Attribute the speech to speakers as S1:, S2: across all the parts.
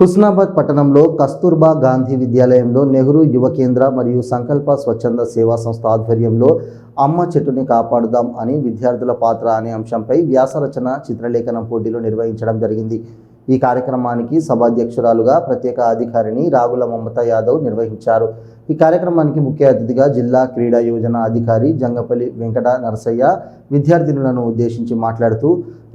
S1: హుస్నాబాద్ పట్టణంలో కస్తూర్బా గాంధీ విద్యాలయంలో నెహ్రూ యువ కేంద్ర మరియు సంకల్ప స్వచ్ఛంద సేవా సంస్థ ఆధ్వర్యంలో అమ్మ చెట్టుని కాపాడుదాం అని విద్యార్థుల పాత్ర అనే అంశంపై వ్యాసరచన చిత్రలేఖనం పోటీలు నిర్వహించడం జరిగింది. ఈ కార్యక్రమానికి సభాధ్యక్షురాలుగా ప్రత్యేక అధికారిని రాగుల మమత యాదవ్ నిర్వహించారు. ఈ కార్యక్రమానికి ముఖ్య అతిథిగా జిల్లా క్రీడా యోజన అధికారి జంగపల్లి వెంకట నరసయ్య విద్యార్థినులను ఉద్దేశించి మాట్లాడుతూ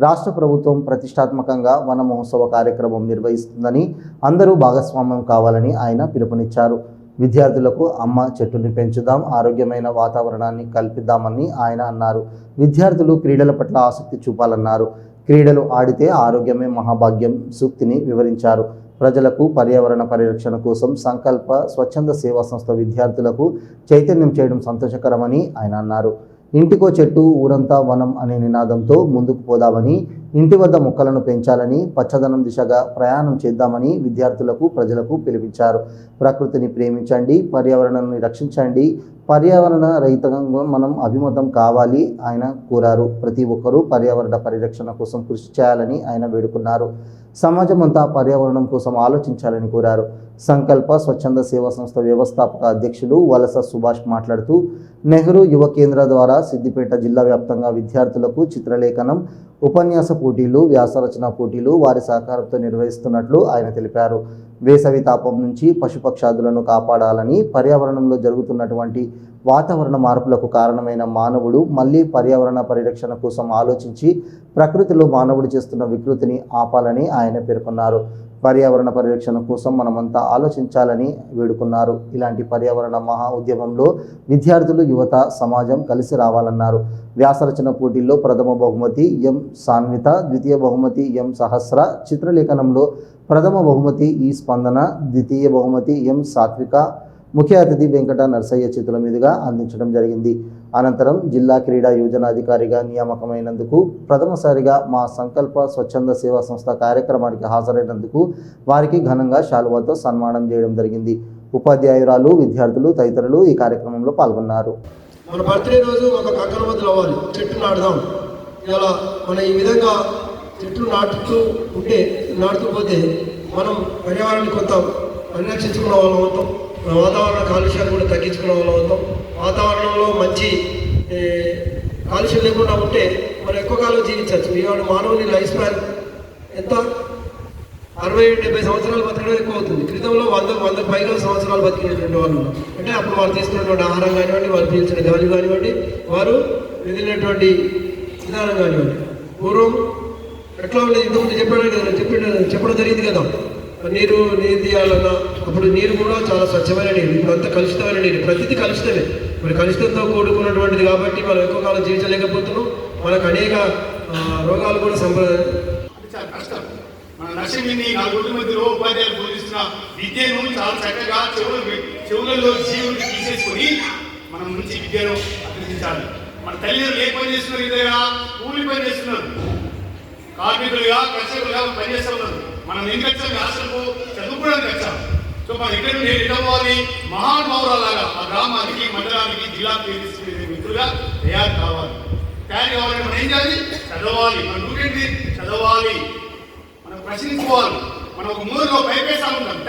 S1: రాష్ట్ర ప్రభుత్వం ప్రతిష్టాత్మకంగా వన మహోత్సవ కార్యక్రమం నిర్వహిస్తుందని అందరూ భాగస్వామ్యం కావాలని ఆయన పిలుపునిచ్చారు. విద్యార్థులకు అమ్మ చెట్టుని పెంచుదాం ఆరోగ్యమైన వాతావరణాన్ని కల్పిద్దామని ఆయన అన్నారు. విద్యార్థులు క్రీడల పట్ల ఆసక్తి చూపాలన్నారు. క్రీడలు ఆడితే ఆరోగ్యమే మహాభాగ్యం సూక్తిని వివరించారు. ప్రజలకు పర్యావరణ పరిరక్షణ కోసం సంకల్ప స్వచ్ఛంద సేవా సంస్థ విద్యార్థులకు చైతన్యం చేయడం సంతోషకరమని ఆయన అన్నారు. ఇంటికో చెట్టు ఊరంతా వనం అనే నినాదంతో ముందుకు పోదామని ఇంటి వద్ద మొక్కలను పెంచాలని పచ్చదనం దిశగా ప్రయాణం చేద్దామని విద్యార్థులకు ప్రజలకు పిలిపించారు. ప్రకృతిని ప్రేమించండి పర్యావరణాన్ని రక్షించండి పర్యావరణ రహితంగా మనం అభిమతం కావాలి ఆయన కోరారు. ప్రతి ఒక్కరూ పర్యావరణ పరిరక్షణ కోసం కృషి చేయాలని ఆయన వేడుకున్నారు. సమాజం అంతా పర్యావరణం కోసం ఆలోచించాలని కోరారు. సంకల్ప స్వచ్ఛంద సేవా సంస్థ వ్యవస్థాపక అధ్యక్షులు వలస సుభాష్ మాట్లాడుతూ నెహ్రూ యువ కేంద్ర ద్వారా సిద్దిపేట జిల్లా వ్యాప్తంగా విద్యార్థులకు చిత్రలేఖనం ఉపన్యాస పోటీలు వ్యాసరచన పోటీలు వారి సహకారంతో నిర్వహిస్తున్నట్లు ఆయన తెలిపారు. వేసవి తాపం నుంచి పశుపక్షాదులను కాపాడాలని పర్యావరణంలో జరుగుతున్నటువంటి వాతావరణ మార్పులకు కారణమైన మానవుడు మళ్ళీ పర్యావరణ పరిరక్షణ కోసం ఆలోచించి ప్రకృతిలో మానవుడు చేస్తున్న వికృతిని ఆపాలని ఆయన పేర్కొన్నారు. పర్యావరణ పరిరక్షణ కోసం మనమంతా ఆలోచించాలని వేడుకున్నారు. ఇలాంటి పర్యావరణ మహా ఉద్యమంలో విద్యార్థులు యువత సమాజం కలిసి రావాలన్నారు. వ్యాసరచన పోటీల్లో ప్రథమ బహుమతి ఎం. సాన్విత ద్వితీయ బహుమతి ఎం. సహస్ర చిత్రలేఖనంలో ప్రథమ బహుమతి ఈ స్పందన ద్వితీయ బహుమతి ఎం. సాత్విక ముఖ్య అతిథి వెంకట నర్సయ్య చేతుల మీదుగా అందించడం జరిగింది. అనంతరం జిల్లా క్రీడా యోజన అధికారిగా నియామకమైనందుకు ప్రథమసారిగా మా సంకల్ప స్వచ్ఛంద సేవా సంస్థ కార్యక్రమానికి హాజరైనందుకు వారికి ఘనంగా శాలువాతో సన్మానం చేయడం జరిగింది. ఉపాధ్యాయురాలు విద్యార్థులు తదితరులు ఈ కార్యక్రమంలో పాల్గొన్నారు.
S2: మన బర్త్డే రోజు ఒక కంకణబద్దులు అవ్వాలి. చెట్టు నాటుదాం. ఇలా మన ఈ విధంగా చెట్లు నాటుతూ ఉంటే నాటుతూ పోతే మనం పర్యావరణాన్ని కొంత పరిరక్షించుకున్న వాళ్ళం అవుతాం. మన వాతావరణ కాలుష్యాన్ని కూడా తగ్గించుకున్న వాళ్ళం అవుతాం. మంచి ఆలస్యం కాలుష్యం లేకుండా ఉంటే మనం ఎక్కువ కాలం జీవించవచ్చు. ఇవాళ మానవుని లైఫ్ స్పాన్ ఎంత? అరవై డెబ్బై సంవత్సరాలు బతకడం ఎక్కువ అవుతుంది. క్రితంలో వంద వంద పైగా సంవత్సరాలు బతికినటువంటి వాళ్ళు అంటే అప్పుడు వారు తీసుకున్నటువంటి ఆహారం కానివ్వండి వారు పీల్చిన గాలి కానివ్వండి వారు మిగిలినటువంటి విధానం కానివ్వండి. పూర్వం ఎట్లా ఉండేది ఇంతకుముందు చెప్పాడు కదా చెప్పిన చెప్పడం జరిగింది కదా. నీరు నీరు తీయాలన్నా అప్పుడు నీరు కూడా చాలా స్వచ్ఛమైన నీరు. ఇప్పుడు అంతా కలుషితమైన నీరు. ప్రతిదీ కలుషితమే. మరి కలుషితంతో కూడుకున్నటువంటిది కాబట్టి మనం ఎక్కువ కాలం జీవించలేకపోతున్నాం. మనకు అనేక రోగాలు కూడా సంప్ర
S3: కష్టం మన నరసింహిని నలుగురి మధ్యలో ఉపాధ్యాయులు బోధిస్తున్న విద్యను చాలా చక్కగా చెవులు చెవులలో జీవుని తీసేసుకొని మనం మంచి విద్యను అభ్యర్థించాలి మన తల్లిదండ్రులు ఏ పని చేస్తున్నారు ఇదేగా కూలి పని చేస్తున్నారు. కార్మికులుగా కర్షకులుగా పని మనం ఏం వచ్చాం రాష్ట్రంలో చదువుకోవడానికి వచ్చాము సో మనం ఇక్కడ నుండి ఎక్కడ మహానుభావురాలాగా ఆ గ్రామానికి మండలానికి జిల్లా తీసుకునే మిత్రులుగా తయారు కావాలి. తయారు కావాలంటే మనం ఏం చేయాలి? చదవాలి. మన ఊరేంటి చదవాలి. మనం ప్రశ్నించుకోవాలి. మనం ఒక మూడులో పైపేసా ఉంటాం.